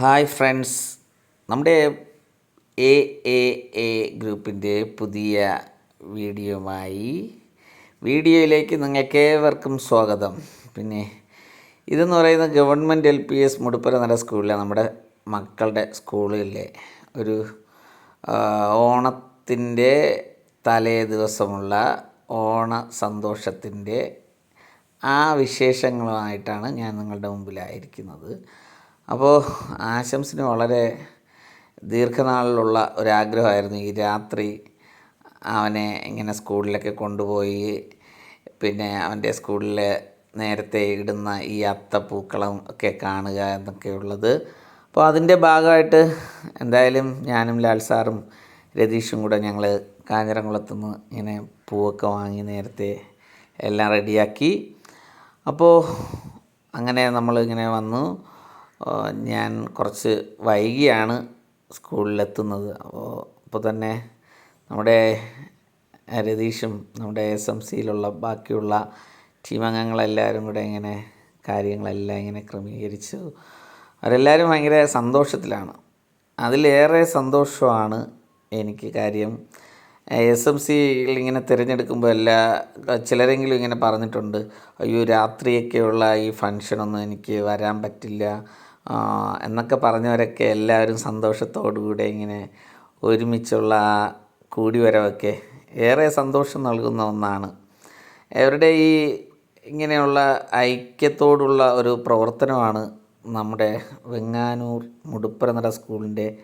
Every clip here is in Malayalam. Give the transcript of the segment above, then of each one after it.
Hi friends. നമ്മുടെ എ എ എ ഗ്രൂപ്പിന്റെ പുതിയ വീഡിയോയുമായി വീഡിയോയിലേക്ക് നിങ്ങൾക്ക് ഏവർക്കും സ്വാഗതം. പിന്നെ ഇതെന്ന് പറയുന്ന ഗവൺമെന്റ് എൽ പി എസ് മുടുപ്പര നട സ്കൂളിലെ നമ്മുടെ മക്കളുടെ സ്കൂളിലെ ഒരു ഓണത്തിന്റെ തലേ ദിവസമുള്ള ഓണ സന്തോഷത്തിന്റെ ആ വിശേഷങ്ങളുമായിട്ടാണ് ഞാൻ നിങ്ങളുടെ മുമ്പിലായിരിക്കുന്നത്. അപ്പോൾ ആശംസിന് വളരെ ദീർഘനാളിലുള്ള ഒരാഗ്രഹമായിരുന്നു ഈ രാത്രി അവനെ ഇങ്ങനെ സ്കൂളിലൊക്കെ കൊണ്ടുപോയി പിന്നെ അവന്റെ സ്കൂളിൽ നേരത്തെ ഇടുന്ന ഈ അത്തപ്പൂക്കളം ഒക്കെ കാണുക എന്നൊക്കെയുള്ളത്. അപ്പോൾ അതിന്റെ ഭാഗമായിട്ട് എന്തായാലും ഞാനും ലാൽ സാറും രതീഷും കൂടെ ഞങ്ങൾ കാഞ്ഞിരംകുളത്തുനിന്ന് ഇങ്ങനെ പൂവൊക്കെ വാങ്ങി നേരത്തെ എല്ലാം റെഡിയാക്കി. അപ്പോൾ അങ്ങനെ നമ്മൾ ഇങ്ങനെ വന്നു. ഞാൻ കുറച്ച് വൈകിയാണ് സ്കൂളിലെത്തുന്നത്. അപ്പോൾ അപ്പോൾ തന്നെ നമ്മുടെ രതീഷും നമ്മുടെ എസ് എം സിയിലുള്ള ബാക്കിയുള്ള ടീം അംഗങ്ങളെല്ലാവരും കൂടെ ഇങ്ങനെ കാര്യങ്ങളെല്ലാം ഇങ്ങനെ ക്രമീകരിച്ചു അവരെല്ലാവരും ഭയങ്കര സന്തോഷത്തിലാണ്. അതിലേറെ സന്തോഷമാണ് എനിക്ക് കാര്യം. എസ് എം സിയിൽ ഇങ്ങനെ തിരഞ്ഞെടുക്കുമ്പോൾ എല്ലാ ചിലരെങ്കിലും ഇങ്ങനെ പറഞ്ഞിട്ടുണ്ട് അയ്യോ രാത്രിയൊക്കെയുള്ള ഈ ഫങ്ഷനൊന്നും എനിക്ക് വരാൻ പറ്റില്ല. എന്നൊക്കെ പറഞ്ഞവരൊക്കെ എല്ലാവരും സന്തോഷത്തോടുകൂടെ ഇങ്ങനെ ഒരുമിച്ചുള്ള ആ കൂടിവരവൊക്കെ ഏറെ സന്തോഷം നൽകുന്ന ഒന്നാണ്. അവരുടെ ഈ ഇങ്ങനെയുള്ള ഐക്യത്തോടുള്ള ഒരു പ്രവർത്തനമാണ് നമ്മുടെ വെങ്ങാനൂർ മുടുപ്പരനട സ്കൂളിന്റെ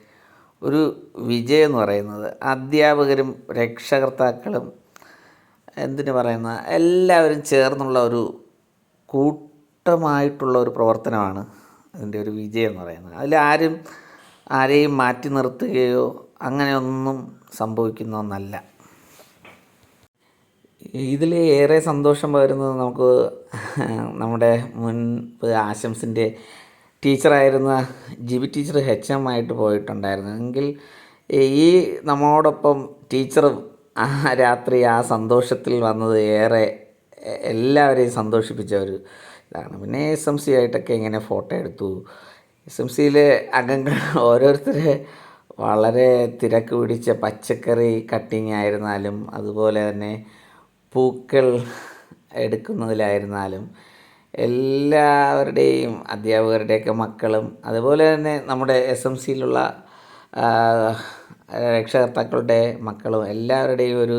ഒരു വിജയം എന്ന് പറയുന്നത്. അധ്യാപകരും രക്ഷകർത്താക്കളും എന്തിനു പറയുന്ന എല്ലാവരും ചേർന്നുള്ള ഒരു കൂട്ടമായിട്ടുള്ള ഒരു പ്രവർത്തനമാണ് അതിന്റെ ഒരു വിജയം എന്ന് പറയുന്നത്. അതിലാരും ആരെയും മാറ്റി നിർത്തുകയോ അങ്ങനെയൊന്നും സംഭവിക്കുന്ന ഒന്നല്ല ഇതിൽ ഏറെ സന്തോഷം പകരുന്നത് നമുക്ക് നമ്മുടെ മുൻ ആശംസിന്റെ ടീച്ചറായിരുന്ന ജിബി ടീച്ചർ എച്ച് എം ആയിട്ട് പോയിട്ടുണ്ടായിരുന്നു. എങ്കിൽ ഈ നമ്മളോടൊപ്പം ടീച്ചറും ആ രാത്രി ആ സന്തോഷത്തിൽ വന്നത് ഏറെ എല്ലാവരെയും സന്തോഷിപ്പിച്ച ഒരു ഇതാണ് പിന്നെ എസ് എം സി ആയിട്ടൊക്കെ ഇങ്ങനെ ഫോട്ടോ എടുത്തു. എസ് എം സിയിലെ അംഗങ്ങൾ ഓരോരുത്തരെ വളരെ തിരക്ക് പിടിച്ച പച്ചക്കറി കട്ടിങ് ആയിരുന്നാലും അതുപോലെ തന്നെ പൂക്കൾ എടുക്കുന്നതിലായിരുന്നാലും എല്ലാവരുടെയും അധ്യാപകരുടെയൊക്കെ മക്കളും അതുപോലെ തന്നെ നമ്മുടെ എസ് എം സിയിലുള്ള രക്ഷകർത്താക്കളുടെ മക്കളും എല്ലാവരുടെയും ഒരു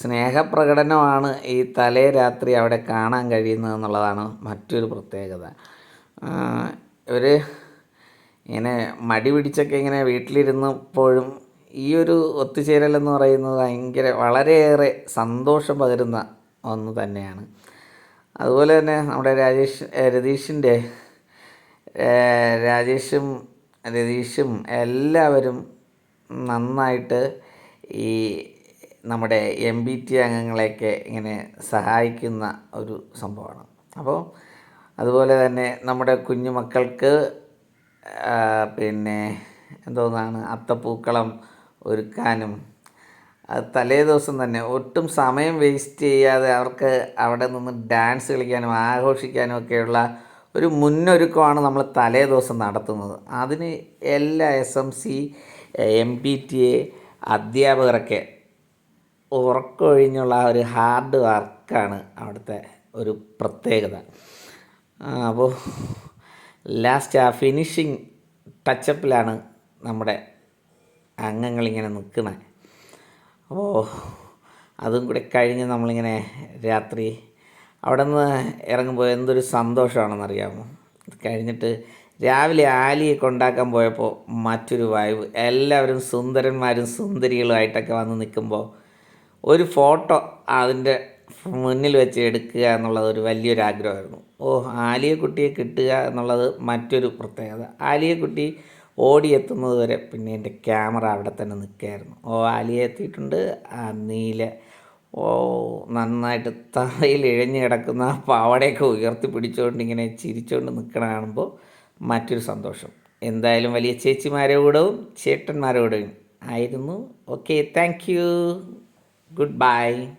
സ്നേഹപ്രകടനമാണ് ഈ തലേ രാത്രി അവിടെ കാണാൻ കഴിയുന്നത് എന്നുള്ളതാണ് മറ്റൊരു പ്രത്യേകത. ഇവർ ഇങ്ങനെ മടി പിടിച്ചൊക്കെ ഇങ്ങനെ വീട്ടിലിരുന്നപ്പോഴും ഈ ഒരു ഒത്തുചേരലെന്ന് പറയുന്നത് ഭയങ്കര വളരെയേറെ സന്തോഷം പകരുന്ന ഒന്ന് തന്നെയാണ്. അതുപോലെ തന്നെ നമ്മുടെ രാജേഷ് രതീഷിന്റെ രാജേഷും രതീഷും എല്ലാവരും നന്നായിട്ട് ഈ നമ്മുടെ എം ബി ടി അംഗങ്ങളെയൊക്കെ ഇങ്ങനെ സഹായിക്കുന്ന ഒരു സംഭവമാണ്. അപ്പോൾ അതുപോലെ തന്നെ നമ്മുടെ കുഞ്ഞു മക്കൾക്ക് പിന്നെ എന്തോന്നാണ് അത്തപ്പൂക്കളം ഒരുക്കാനും തലേ ദിവസം തന്നെ ഒട്ടും സമയം വേസ്റ്റ് ചെയ്യാതെ അവർക്ക് അവിടെ നിന്ന് ഡാൻസ് കളിക്കാനും ആഘോഷിക്കാനും ഒക്കെയുള്ള ഒരു മുന്നൊരുക്കമാണ് നമ്മൾ തലേ ദിവസം നടത്തുന്നത്. അതിന് എല്ലാ S M C M P T A അധ്യാപകരൊക്കെ ഉറക്കമൊഴിഞ്ഞുള്ള ഒരു ഹാർഡ് വർക്കാണ് അവിടുത്തെ ഒരു പ്രത്യേകത. അപ്പോൾ ലാസ്റ്റ് ആ ഫിനിഷിങ് ടച്ചപ്പിലാണ് നമ്മുടെ അംഗങ്ങളിങ്ങനെ നിൽക്കുന്നത് അപ്പോൾ അതും കൂടെ കഴിഞ്ഞ് നമ്മളിങ്ങനെ രാത്രി അവിടെ നിന്ന് ഇറങ്ങുമ്പോൾ എന്തൊരു സന്തോഷമാണെന്നറിയാമോ? കഴിഞ്ഞിട്ട് രാവിലെ ആലിയെ കൊണ്ടാക്കാൻ പോയപ്പോൾ മറ്റൊരു വൈബ് എല്ലാവരും സുന്ദരന്മാരും സുന്ദരികളുമായിട്ടൊക്കെ വന്ന് നിൽക്കുമ്പോൾ ഒരു ഫോട്ടോ അതിന്റെ മുന്നിൽ വെച്ച് എടുക്കുക എന്നുള്ളത് ഒരു വലിയൊരു ആഗ്രഹമായിരുന്നു. ഓ ആലിയക്കുട്ടിയെ കിട്ടുക എന്നുള്ളത് മറ്റൊരു പ്രത്യേകത. ആലിയക്കുട്ടി ഓടിയെത്തുന്നത് വരെ പിന്നെ എന്റെ ക്യാമറ അവിടെ തന്നെ നിൽക്കുകയായിരുന്നു. ഓ ആലിയ എത്തിയിട്ടുണ്ട്. ആ നീല ഓ നന്നായിട്ട് തറയിൽ ഇഴഞ്ഞു കിടക്കുന്ന പാവടയൊക്കെ ഉയർത്തി പിടിച്ചുകൊണ്ട് ഇങ്ങനെ ചിരിച്ചുകൊണ്ട് നിൽക്കണ കാണുമ്പോൾ മറ്റൊരു സന്തോഷം. എന്തായാലും വലിയ ചേച്ചിമാരോടും ചേട്ടന്മാരോടും ആയിരുന്നു. Okay thank goodbye.